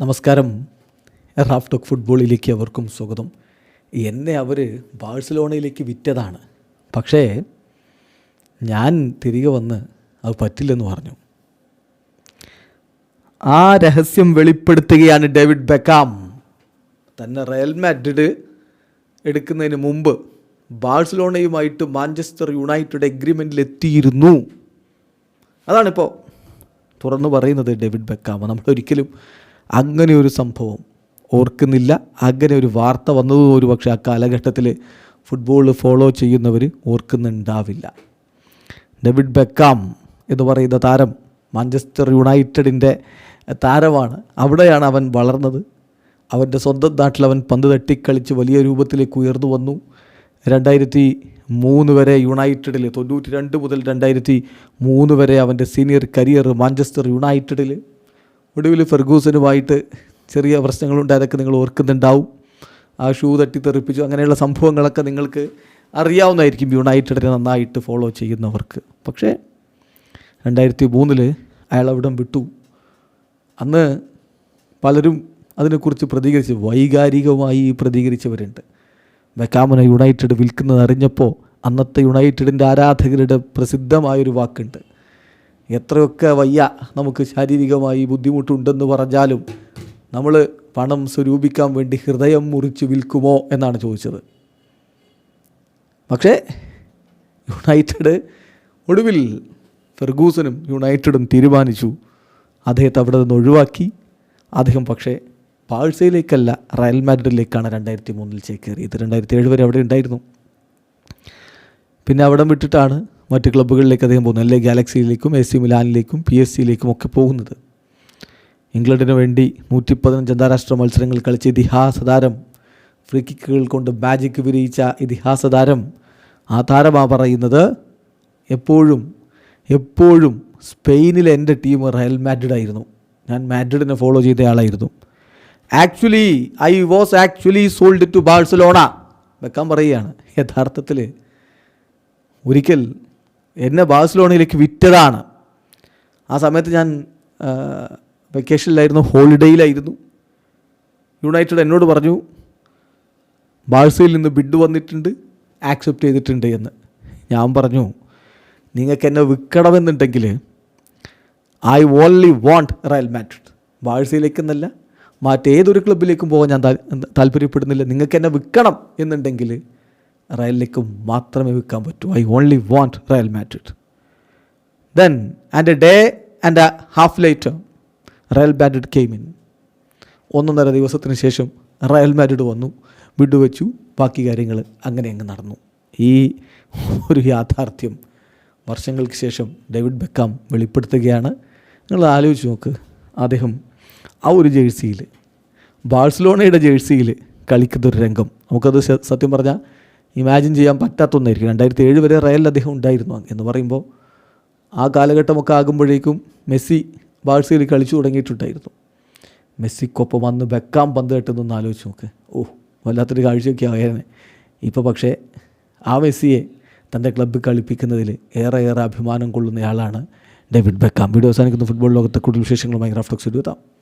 നമസ്കാരം. Raf talk ഫുട്ബോളിലേക്ക് അവർക്കും സ്വാഗതം. എന്നെ അവർ ബാഴ്സലോണയിലേക്ക് വിറ്റതാണ്. പക്ഷേ ഞാൻ തിരികെ വന്ന് അത് പറ്റില്ലെന്ന് പറഞ്ഞു. ആ രഹസ്യം വെളിപ്പെടുത്തുകയാണ് ഡേവിഡ് ബെക്കാം. തന്നെ റയൽ മാഡ്രിഡ് എടുക്കുന്നതിന് മുമ്പ് ബാഴ്സലോണയുമായിട്ട് മാഞ്ചസ്റ്റർ യുണൈറ്റഡ് എഗ്രിമെന്റിൽ എത്തിയിരുന്നു അതാണിപ്പോൾ തുറന്നു പറയുന്നത് ഡേവിഡ് ബെക്കാം. നമ്മൾ ഒരിക്കലും അങ്ങനെ ഒരു സംഭവം ഓർക്കുന്നില്ല. അങ്ങനെ ഒരു വാർത്ത വന്നതും ഒരു പക്ഷേ ആ കാലഘട്ടത്തിൽ ഫുട്ബോൾ ഫോളോ ചെയ്യുന്നവർ ഓർക്കുന്നുണ്ടാവില്ല. ഡെവിഡ് ബെക്കാം എന്ന് പറയുന്ന താരം മാഞ്ചസ്റ്റർ യുണൈറ്റഡിന്റെ താരമാണ്. അവിടെയാണ് അവൻ വളർന്നത്. അവന്റെ സ്വന്തം നാട്ടിൽ അവൻ പന്ത് തട്ടിക്കളിച്ച് വലിയ രൂപത്തിലേക്ക് ഉയർന്നു വന്നു. രണ്ടായിരത്തി മൂന്ന് വരെ യുണൈറ്റഡിൽ തൊണ്ണൂറ്റി രണ്ട് മുതൽ രണ്ടായിരത്തി മൂന്ന് വരെ അവന്റെ സീനിയർ കരിയർ മാഞ്ചസ്റ്റർ യുണൈറ്റഡിൽ ഒടുവിൽ ഫെർഗൂസനുമായിട്ട് ചെറിയ പ്രശ്നങ്ങളുണ്ട്. അതൊക്കെ നിങ്ങൾ ഓർക്കുന്നുണ്ടാവും. ആ ഷൂ തട്ടിത്തെറിപ്പിച്ചു. അങ്ങനെയുള്ള സംഭവങ്ങളൊക്കെ നിങ്ങൾക്ക് അറിയാവുന്നതായിരിക്കും. യുണൈറ്റഡിനെ നന്നായിട്ട് ഫോളോ ചെയ്യുന്നവർക്ക്. പക്ഷേ രണ്ടായിരത്തി മൂന്നിൽ അയാൾ അവിടം വിട്ടു. അന്ന് പലരും അതിനെക്കുറിച്ച് പ്രതികരിച്ച്. വൈകാരികമായി പ്രതികരിച്ചവരുണ്ട്. ബെക്കാമിനെ യുണൈറ്റഡ് വിൽക്കുന്നത് അറിഞ്ഞപ്പോൾ അന്നത്തെ യുണൈറ്റഡിന്റെ ആരാധകരുടെ പ്രസിദ്ധമായൊരു വാക്കുണ്ട്. എത്രയൊക്കെ വയ്യ നമുക്ക് ശാരീരികമായി ബുദ്ധിമുട്ടുണ്ടെന്ന് പറഞ്ഞാലും നമ്മൾ പണം സ്വരൂപിക്കാൻ വേണ്ടി ഹൃദയം മുറിച്ച് വിൽക്കുമോ എന്നാണ് ചോദിച്ചത്. പക്ഷേ യുണൈറ്റഡ് ഒടുവിൽ ഫെർഗൂസനും യുണൈറ്റഡും തീരുമാനിച്ചു. അദ്ദേഹത്തെ അവിടെ നിന്ന് ഒഴിവാക്കി. അദ്ദേഹം പക്ഷേ പാഴ്സയിലേക്കല്ല റയൽ മാഡ്രിഡിലേക്കാണ് രണ്ടായിരത്തി മൂന്നിൽ ചേക്കേറിയത്. രണ്ടായിരത്തി ഏഴ് വരെ അവിടെ ഉണ്ടായിരുന്നു. പിന്നെ അവിടം വിട്ടിട്ടാണ് മറ്റ് ക്ലബ്ബുകളിലേക്ക് അദ്ദേഹം പോകുന്നത് അല്ലെ ഗാലക്സിയിലേക്കും എ സി മിലാനിലേക്കും പി എസ് സിയിലേക്കും ഒക്കെ പോകുന്നത്. ഇംഗ്ലണ്ടിന് വേണ്ടി നൂറ്റി പതിനഞ്ച് അന്താരാഷ്ട്ര മത്സരങ്ങൾ കളിച്ച ഇതിഹാസ താരം ഫ്രീ കിക്കുകൾ കൊണ്ട് മാജിക് വിരിയിച്ച ഇതിഹാസ താരം ആ താരമാ പറയുന്നത് എപ്പോഴും എപ്പോഴും സ്പെയിനിലെ എന്റെ ടീം റയൽ മാഡ്രിഡ് ആയിരുന്നു. ഞാൻ മാഡ്രിഡിനെ ഫോളോ ചെയ്ത ആളായിരുന്നു. Actually I was actually sold to Barcelona വെക്കാൻ പറയുകയാണ്. യഥാർത്ഥത്തിൽ ഒരിക്കൽ എന്നെ ബാഴ്സലോണയിലേക്ക് വിറ്റതാണ്. ആ സമയത്ത് ഞാൻ വെക്കേഷനിലായിരുന്നു ഹോളിഡേയിലായിരുന്നു യുണൈറ്റഡ് എന്നോട് പറഞ്ഞു ബാഴ്സയിൽ നിന്ന് ബിഡ് വന്നിട്ടുണ്ട് ആക്സെപ്റ്റ് ചെയ്തിട്ടുണ്ട് എന്ന്. ഞാൻ പറഞ്ഞു നിങ്ങൾക്ക് എന്നെ വിൽക്കണമെന്നുണ്ടെങ്കിൽ I only want Real Madrid ബാഴ്സയിലേക്കെന്നല്ല മറ്റേതൊരു ക്ലബിലേക്കും പോകാൻ ഞാൻ താല്പര്യപ്പെടുന്നില്ല നിങ്ങൾക്ക് എന്നെ വിൽക്കണം എന്നുണ്ടെങ്കിൽ റയലിലേക്കും മാത്രമേ വിൽക്കാൻ പറ്റൂ. I only want Real Madrid then and a day and a half light Real Madrid came ഒന്നൊന്നര ദിവസത്തിന് ശേഷം റയൽ മാഡ്രിഡ് വന്നു വിടുവെച്ചു. ബാക്കി കാര്യങ്ങൾ അങ്ങനെ അങ്ങ് നടന്നു. ഈ ഒരു യാഥാർത്ഥ്യം വർഷങ്ങൾക്ക് ശേഷം ഡേവിഡ് ബെക്കാം വെളിപ്പെടുത്തുകയാണ്. നിങ്ങൾ ആലോചിച്ച് നോക്ക് അദ്ദേഹം ആ ഒരു ജേഴ്സിയിൽ ബാഴ്സലോണയുടെ ജേഴ്സിയിൽ കളിക്കുന്നൊരു രംഗം. നമുക്കത് സത്യം പറഞ്ഞാൽ ഇമാജിൻ ചെയ്യാൻ പറ്റാത്തൊന്നായിരിക്കും. രണ്ടായിരത്തി ഏഴ് വരെ റയലിൽ അദ്ദേഹം ഉണ്ടായിരുന്നു എന്ന് പറയുമ്പോൾ ആ കാലഘട്ടമൊക്കെ ആകുമ്പോഴേക്കും മെസ്സി ബാഴ്സയിൽ കളിച്ചു തുടങ്ങിയിട്ടുണ്ടായിരുന്നു. മെസ്സിക്കൊപ്പം വന്ന് വെക്കാൻ പന്ത് കെട്ടുന്നൊന്ന് ആലോചിച്ച് നോക്ക്. ഓ വല്ലാത്തൊരു കാഴ്ചയൊക്കെ ആയിരുന്നു ഇപ്പോൾ പക്ഷേ ആ മെസ്സിയെ തന്റെ ക്ലബ്ബിൽ കളിപ്പിക്കുന്നതിൽ ഏറെ ഏറെ അഭിമാനം കൊള്ളുന്നയാളാണ് ഡേവിഡ് ബെക്കാം. വീഡിയോ അവസാനിക്കുന്ന. ഫുട്ബോൾ ലോകത്തെ കൂടുതൽ വിശേഷങ്ങളുമായി റാഫ്റ്റോക്സ് എത്താം.